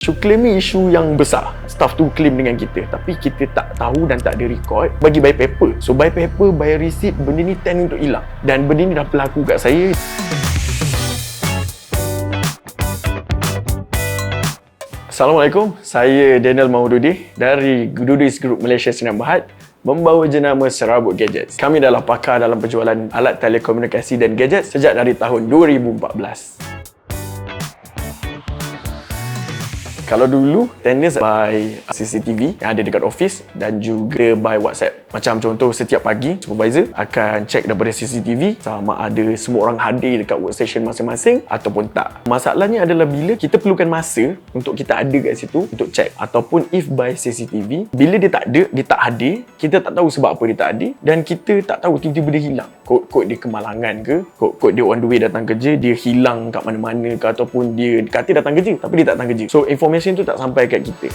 Isu claim ni isu yang besar. Staff tu claim dengan kita. Tapi kita tak tahu dan tak ada record. Bagi by paper. So by paper, by receipt, benda ni tend untuk hilang. Dan benda ni dah berlaku kat saya. Assalamualaikum. Saya Daniel Mahmududi dari Dudis Group Malaysia Sinar Berhad membawa jenama Serabut Gadgets. Kami adalah pakar dalam penjualan alat telekomunikasi dan gadget sejak dari tahun 2014. Kalau dulu, tenders by CCTV yang ada dekat office dan juga by WhatsApp. Macam contoh, setiap pagi, supervisor akan check daripada CCTV sama ada semua orang hadir dekat workstation masing-masing ataupun tak. Masalahnya adalah bila kita perlukan masa untuk kita ada kat situ untuk check ataupun if by CCTV, bila dia tak ada, dia tak hadir, kita tak tahu sebab apa dia tak hadir dan kita tak tahu tiba-tiba dia hilang. Kod-kod dia kemalangan ke, kod-kod dia on the way datang kerja, dia hilang kat mana-mana ke ataupun dia kata datang kerja tapi dia tak datang kerja. So, information information tu tak sampai kat kita.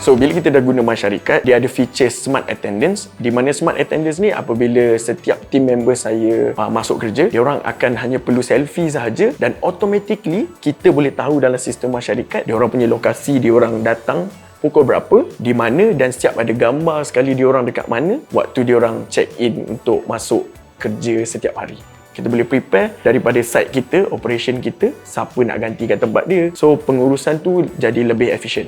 So, bila kita dah guna masyarakat, dia ada feature smart attendance di mana smart attendance ni apabila setiap team member saya uh, masuk kerja, dia orang akan hanya perlu selfie sahaja dan automatically kita boleh tahu dalam sistem masyarakat dia orang punya lokasi, dia orang datang pukul berapa, di mana dan setiap ada gambar sekali dia orang dekat mana waktu dia orang check in untuk masuk kerja setiap hari kita boleh prepare daripada site kita, operation kita, siapa nak gantikan tempat dia. So, pengurusan tu jadi lebih efisien.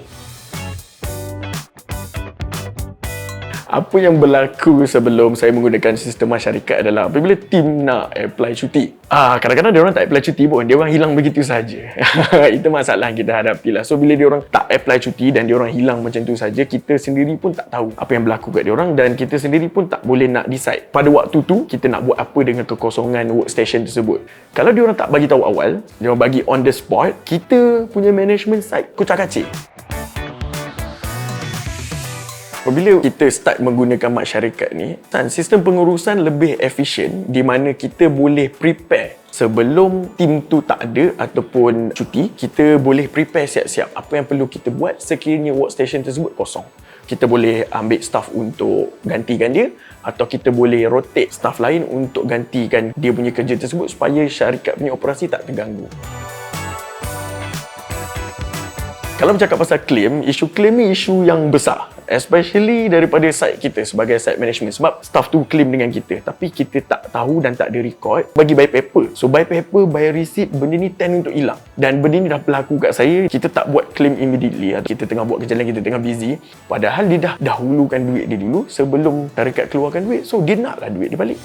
Apa yang berlaku sebelum saya menggunakan sistem masyarakat adalah apabila tim nak apply cuti. Ah, kadang-kadang dia orang tak apply cuti pun, dia orang hilang begitu saja. Itu masalah yang kita hadapi lah. So bila dia orang tak apply cuti dan dia orang hilang macam tu saja, kita sendiri pun tak tahu apa yang berlaku kat dia orang dan kita sendiri pun tak boleh nak decide pada waktu tu kita nak buat apa dengan kekosongan workstation tersebut. Kalau dia orang tak bagi tahu awal, dia orang bagi on the spot, kita punya management side kucak-kacik. Apabila kita start menggunakan masyarakat ni, kan, sistem pengurusan lebih efisien di mana kita boleh prepare sebelum tim tu tak ada ataupun cuti, kita boleh prepare siap-siap apa yang perlu kita buat sekiranya workstation tersebut kosong. Kita boleh ambil staff untuk gantikan dia atau kita boleh rotate staff lain untuk gantikan dia punya kerja tersebut supaya syarikat punya operasi tak terganggu. Kalau bercakap pasal claim, isu claim ni isu yang besar. Especially daripada side kita sebagai side management. Sebab staff tu claim dengan kita. Tapi kita tak tahu dan tak ada record. Bagi by paper. So by paper by receipt benda ni tend untuk hilang. Dan benda ni dah berlaku kat saya kita tak buat claim immediately. Kita tengah buat kerja lain kita tengah busy. Padahal dia dah dahulukan duit dia dulu sebelum syarikat keluarkan duit. So dia naklah duit dia balik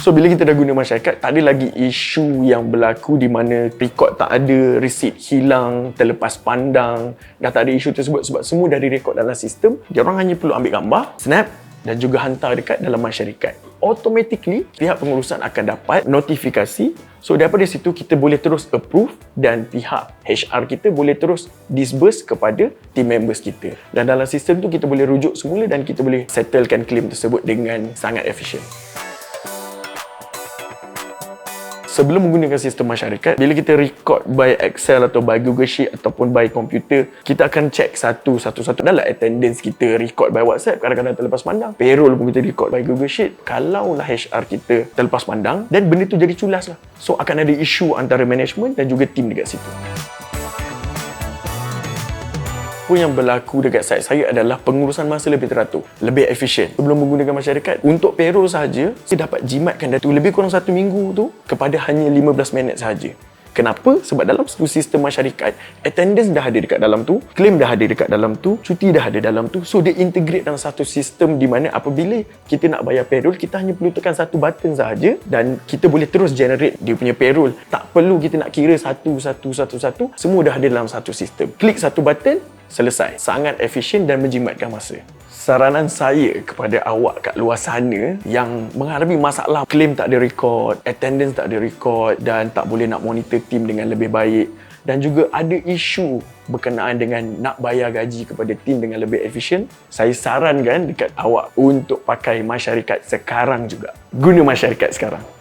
So bila kita dah guna masyarakat, tak ada lagi isu yang berlaku di mana record tak ada, receipt hilang, terlepas pandang. Dah tak ada isu tersebut sebab semua dah direkod dalam sistem. Dia orang hanya perlu ambil gambar, snap dan juga hantar dekat dalam masyarakat. Automatically, pihak pengurusan akan dapat notifikasi. So daripada situ kita boleh terus approve dan pihak HR kita boleh terus disburse kepada team members kita. Dan dalam sistem tu kita boleh rujuk semula dan kita boleh settlekan claim tersebut dengan sangat efisien sebelum menggunakan sistem masyarakat, bila kita record by Excel atau by Google Sheet ataupun by komputer, kita akan check satu-satu-satu dalam attendance kita record by WhatsApp, kadang-kadang terlepas pandang. Payroll pun kita record by Google Sheet. Kalaulah HR kita terlepas pandang, dan benda tu jadi culas lah. So, akan ada isu antara management dan juga team dekat situ apa yang berlaku dekat site saya adalah pengurusan masa lebih teratur, lebih efisien. Sebelum menggunakan masyarakat, untuk payroll saja, saya dapat jimatkan data lebih kurang satu minggu tu kepada hanya 15 minit saja. Kenapa? Sebab dalam satu sistem masyarakat, attendance dah ada dekat dalam tu, claim dah ada dekat dalam tu, cuti dah ada dalam tu. So, dia integrate dalam satu sistem di mana apabila kita nak bayar payroll, kita hanya perlu tekan satu button sahaja dan kita boleh terus generate dia punya payroll. Tak perlu kita nak kira satu, satu, satu, satu. Semua dah ada dalam satu sistem. Klik satu button, selesai. Sangat efisien dan menjimatkan masa. Saranan saya kepada awak kat luar sana yang menghadapi masalah claim tak ada record, attendance tak ada record dan tak boleh nak monitor tim dengan lebih baik dan juga ada isu berkenaan dengan nak bayar gaji kepada tim dengan lebih efisien, saya sarankan dekat awak untuk pakai masyarakat sekarang juga. Guna masyarakat sekarang.